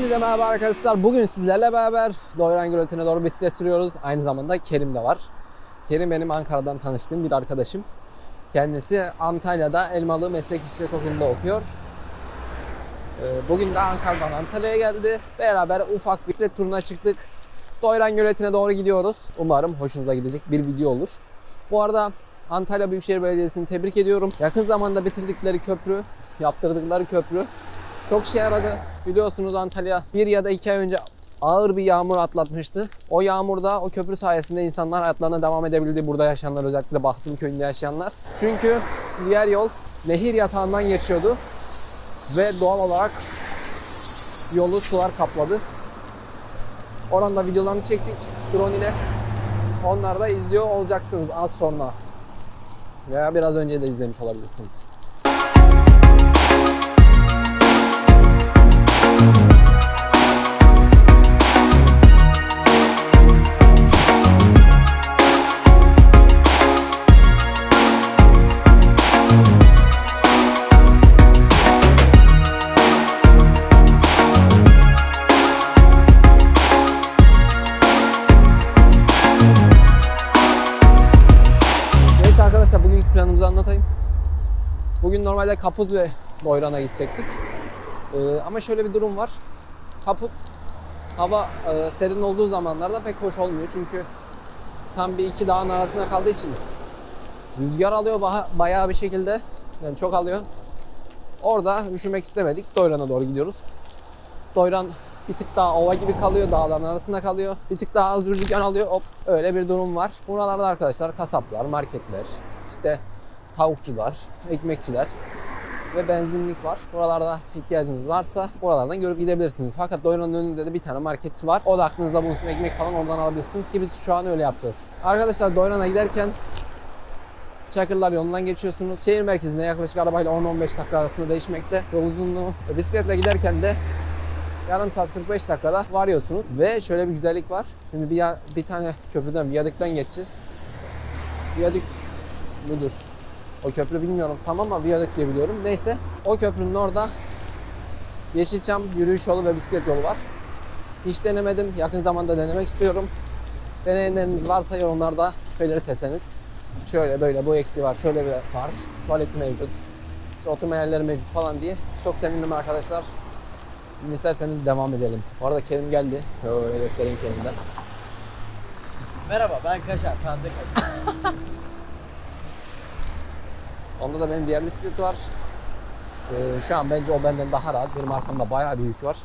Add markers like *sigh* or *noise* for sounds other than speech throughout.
Hepinize merhaba arkadaşlar. Bugün sizlerle beraber Doyran Gölü'ne doğru bisiklet sürüyoruz. Aynı zamanda Kerim de var. Kerim benim Ankara'dan tanıştığım bir arkadaşım. Kendisi Antalya'da Elmalı Meslek Yüksek Okulu'nda okuyor. Ee, Bugün de Ankara'dan Antalya'ya geldi. Beraber ufak bisiklet turuna çıktık. Doyran Gölü'ne doğru gidiyoruz. Umarım hoşunuza gidecek bir video olur. Bu arada Antalya Büyükşehir Belediyesi'ni tebrik ediyorum. Yakın zamanda bitirdikleri köprü, yaptırdıkları köprü çok şey yaradı. Biliyorsunuz Antalya bir ya da iki ay önce ağır bir yağmur atlatmıştı. O yağmurda o köprü sayesinde insanlar hayatlarına devam edebildi. Burada yaşayanlar özellikle Bahtım köyünde yaşayanlar. Çünkü diğer yol nehir yatağından geçiyordu. Ve doğal olarak yolu sular kapladı. Oranda videolarını çektik drone ile. Onları da izliyor olacaksınız az sonra. Veya biraz önce de izlemiş olabilirsiniz. Normalde Kapuz ve Boyran'a gidecektik. Ee, ama şöyle bir durum var. Kapuz hava e, serin olduğu zamanlarda pek hoş olmuyor. Çünkü tam bir iki dağın arasında kaldığı için rüzgar alıyor bayağı bir şekilde. Yani çok alıyor. Orada üşümek istemedik. Doyran'a doğru gidiyoruz. Doyran bir tık daha ova gibi kalıyor, dağların arasında kalıyor. Bir tık daha az rüzgar alıyor. Hop öyle bir durum var. Buralarda arkadaşlar kasaplar, marketler, işte tavukçular, ekmekçiler ve benzinlik var. Buralarda ihtiyacınız varsa buralardan görüp gidebilirsiniz. Fakat Doyran'ın önünde de bir tane market var. O da aklınızda bulunsun. Ekmek falan oradan alabilirsiniz ki biz şu an öyle yapacağız. Arkadaşlar Doyran'a giderken Çakırlar yolundan geçiyorsunuz. Şehir merkezine yaklaşık arabayla 10-15 dakika arasında değişmekte. Yol uzunluğu. Bisikletle giderken de yarım saat 45 dakikada varıyorsunuz. Ve şöyle bir güzellik var. Şimdi bir, bir tane köprüden, viyadükten geçeceğiz. Viyadük budur. O köprü bilmiyorum tam ama viyadük diye biliyorum. Neyse o köprünün orada Yeşilçam yürüyüş yolu ve bisiklet yolu var. Hiç denemedim. Yakın zamanda denemek istiyorum. Deneyenleriniz varsa yorumlarda belirteseniz. Şöyle böyle bu eksiği var, şöyle bir var. Tuvaleti mevcut. işte oturma yerleri mevcut falan diye. Çok sevindim arkadaşlar. Şimdi isterseniz devam edelim. Bu arada Kerim geldi. Şöyle göstereyim Kerim'den. Merhaba ben Kaşar, taze Kaşar. *laughs* Onda da benim diğer bisiklet var. Ee, şu an bence o benden daha rahat. Benim arkamda bayağı bir yük var.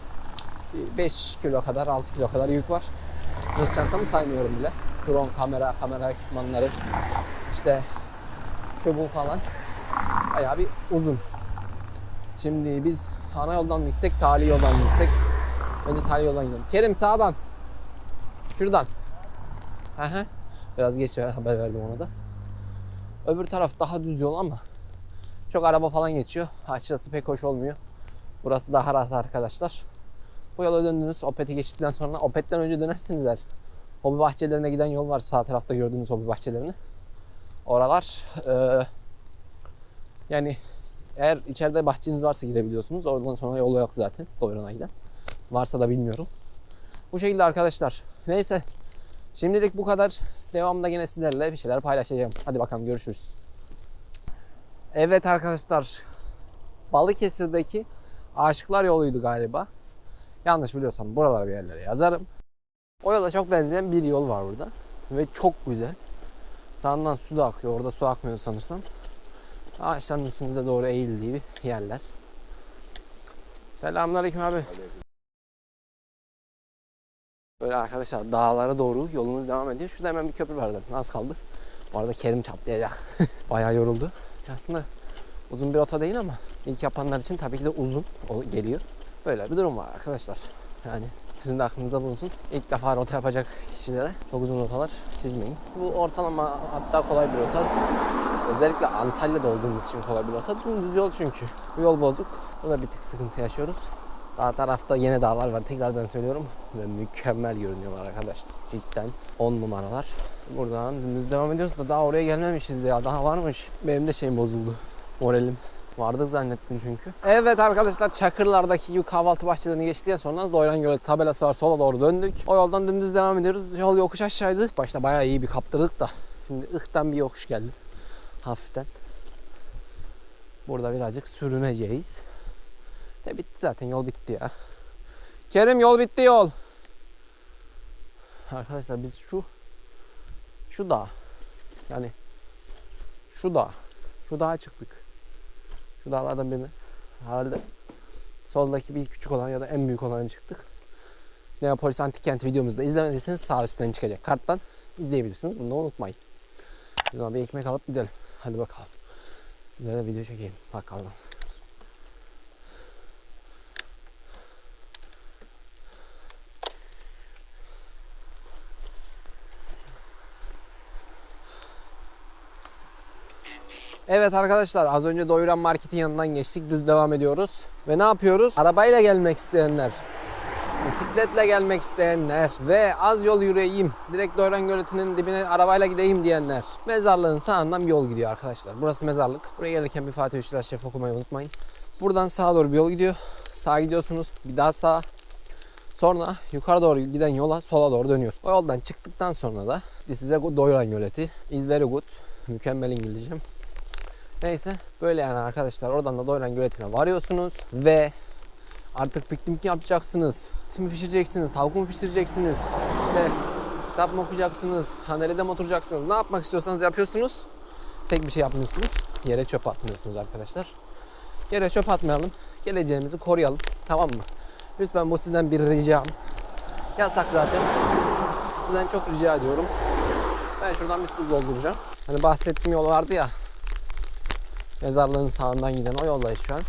5 kilo kadar, 6 kilo kadar yük var. Sırt çantamı saymıyorum bile. Drone, kamera, kamera ekipmanları, işte şu bu falan. Bayağı bir uzun. Şimdi biz ana yoldan mı gitsek, tali yoldan mı gitsek? Önce tali yoldan gidelim. Kerim sağdan. Şuradan. Hı. Biraz geç haber verdim ona da. Öbür taraf daha düz yol ama çok araba falan geçiyor. Açıkçası pek hoş olmuyor. Burası daha rahat arkadaşlar. Bu yola döndünüz. Opet'i geçtikten sonra Opet'ten önce dönersiniz eğer. Hobi bahçelerine giden yol var. Sağ tarafta gördüğünüz hobi bahçelerini. Oralar eee, yani eğer içeride bahçeniz varsa gidebiliyorsunuz. Oradan sonra yolu yok zaten. Doyurana giden. Varsa da bilmiyorum. Bu şekilde arkadaşlar. Neyse. Şimdilik bu kadar. Devamında yine sizlerle bir şeyler paylaşacağım. Hadi bakalım görüşürüz. Evet arkadaşlar. Balıkesir'deki Aşıklar Yolu'ydu galiba. Yanlış biliyorsam buralara bir yerlere yazarım. O yola çok benzeyen bir yol var burada. Ve çok güzel. Sağından su da akıyor. Orada su akmıyor sanırsam. Ağaçların üstünüze doğru eğildiği yerler. Selamünaleyküm abi. Arkadaşlar dağlara doğru yolumuz devam ediyor. Şurada hemen bir köprü var zaten. Az kaldı. Bu arada Kerim çatlayacak. *laughs* Bayağı yoruldu. Aslında uzun bir rota değil ama ilk yapanlar için tabii ki de uzun geliyor. Böyle bir durum var arkadaşlar. Yani Sizin de aklınızda bulunsun. İlk defa rota yapacak kişilere çok uzun rotalar çizmeyin. Bu ortalama hatta kolay bir rota. Özellikle Antalya'da olduğumuz için kolay bir rota. Düz yol çünkü. Bu yol bozuk. Burada bir tık sıkıntı yaşıyoruz. Sağ tarafta yine dağlar var. Tekrardan söylüyorum. Ve mükemmel görünüyorlar arkadaşlar. Cidden 10 numaralar. Buradan dümdüz devam ediyoruz da daha oraya gelmemişiz ya. Daha varmış. Benim de şeyim bozuldu. Moralim. Vardık zannettim çünkü. Evet arkadaşlar Çakırlar'daki kahvaltı bahçelerini geçtikten sonra Doyran Gölü tabelası var sola doğru döndük. O yoldan dümdüz devam ediyoruz. Yol yokuş aşağıydı. Başta bayağı iyi bir kaptırdık da. Şimdi ıhtan bir yokuş geldi. Hafiften. Burada birazcık sürüneceğiz. De bitti zaten yol bitti ya. Kerim yol bitti yol. Arkadaşlar biz şu şu dağ yani şu dağ şu dağa çıktık. Şu dağlardan birine herhalde soldaki bir küçük olan ya da en büyük olanı çıktık. Neapolis Antik Kent videomuzda izlemediyseniz sağ üstten çıkacak karttan izleyebilirsiniz. Bunu da unutmayın. Ona bir ekmek alıp gidelim. Hadi bakalım. Sizlere de video çekeyim. Bakalım. Evet arkadaşlar az önce Doyuran Market'in yanından geçtik. Düz devam ediyoruz. Ve ne yapıyoruz? Arabayla gelmek isteyenler, bisikletle gelmek isteyenler ve az yol yürüyeyim, direkt Doyuran Göleti'nin dibine arabayla gideyim diyenler. Mezarlığın sağından bir yol gidiyor arkadaşlar. Burası mezarlık. Buraya gelirken bir Fatih Üçler Şef okumayı unutmayın. Buradan sağa doğru bir yol gidiyor. Sağa gidiyorsunuz. Bir daha sağa. Sonra yukarı doğru giden yola sola doğru dönüyoruz. O yoldan çıktıktan sonra da size Doyuran Göleti. Is very good. Mükemmel İngilizcem. Neyse böyle yani arkadaşlar oradan da Doyran Göleti'ne varıyorsunuz ve artık piknik yapacaksınız. Et pişireceksiniz, tavuk mu pişireceksiniz, işte kitap mı okuyacaksınız, hanelede mi oturacaksınız, ne yapmak istiyorsanız yapıyorsunuz. Tek bir şey yapmıyorsunuz, yere çöp atmıyorsunuz arkadaşlar. Yere çöp atmayalım, geleceğimizi koruyalım tamam mı? Lütfen bu sizden bir ricam. Yasak zaten. Sizden çok rica ediyorum. Ben şuradan bir su dolduracağım. Hani bahsettiğim yol vardı ya, Mezarlığın sağından giden o yoldayız şu an.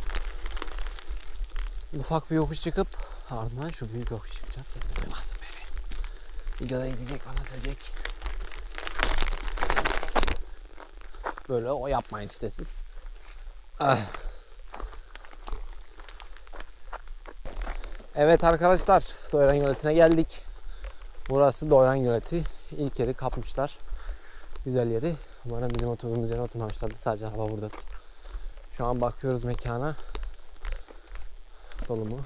Ufak bir yokuş çıkıp ardından şu büyük yokuş çıkacağız. Duymazsın beni. Videoda izleyecek bana söyleyecek. Böyle o yapmayın işte siz. Ah. Evet arkadaşlar Doyran Göleti'ne geldik. Burası Doyran Göleti. İlk yeri kapmışlar. Güzel yeri. Umarım bizim oturduğumuz yere oturmamışlardı. Sadece hava burada. Şu an bakıyoruz mekana. Dolu mu?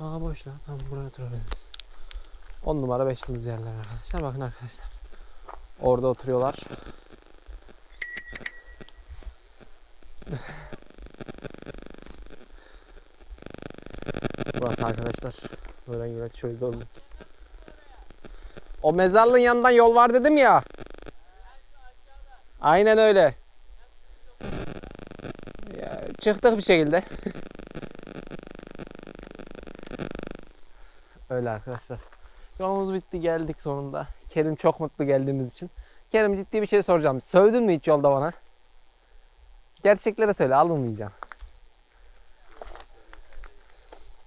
Aa boş lan. Tamam buraya oturabiliriz. 10 numara 5 yıldız yerler arkadaşlar. Bakın arkadaşlar. Orada oturuyorlar. Burası arkadaşlar. Böyle evet şöyle dolu. O mezarlığın yanından yol var dedim ya. Aynen öyle. Ya, çıktık bir şekilde. öyle arkadaşlar. Yolumuz bitti geldik sonunda. Kerim çok mutlu geldiğimiz için. Kerim ciddi bir şey soracağım. Sövdün mü hiç yolda bana? Gerçekleri söyle alınmayacağım.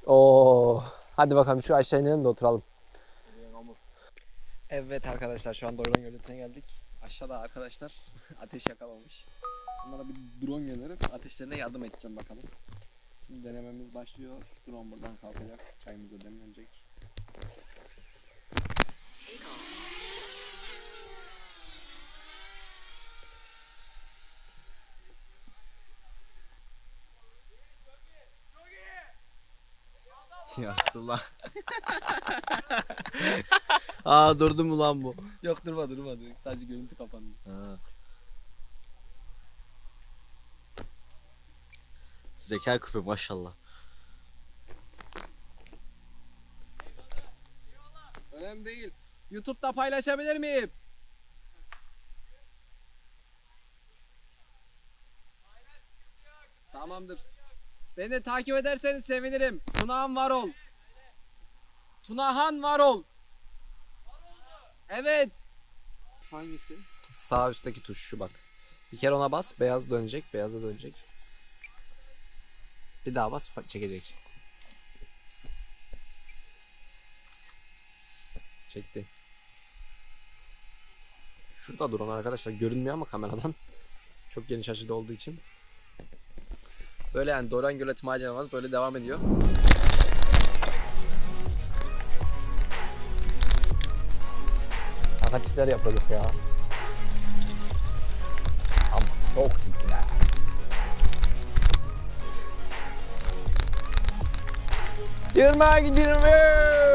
Oo, hadi bakalım şu aşağı inelim de oturalım. Evet arkadaşlar şu an Doyran Gölü'ne geldik. Aşağıda arkadaşlar *laughs* ateş yakalamış. Onlara bir drone gönderip ateşlerine yardım edeceğim bakalım. Şimdi denememiz başlıyor. Drone buradan kalkacak. Çayımız da. Ya Allah. *laughs* Aa durdu mu lan bu? Yok durma durma. Sadece görüntü kapandı. Ha. Zeka küpü maşallah. Önemli değil. YouTube'da paylaşabilir miyim? Tamamdır. Beni takip ederseniz sevinirim. Tunahan var ol. Tunahan var ol. Evet. Hangisi? Sağ üstteki tuş şu bak. Bir kere ona bas beyaz dönecek beyaza dönecek. Bir daha bas çekecek. Çekti. Şurada duran arkadaşlar görünmüyor ama kameradan. Çok geniş açıda olduğu için. Böyle yani Doran Gölet maceramız böyle devam ediyor. Fakat işler yapıyorduk ya. Ama çok ya. Yırmağa gidiyorum.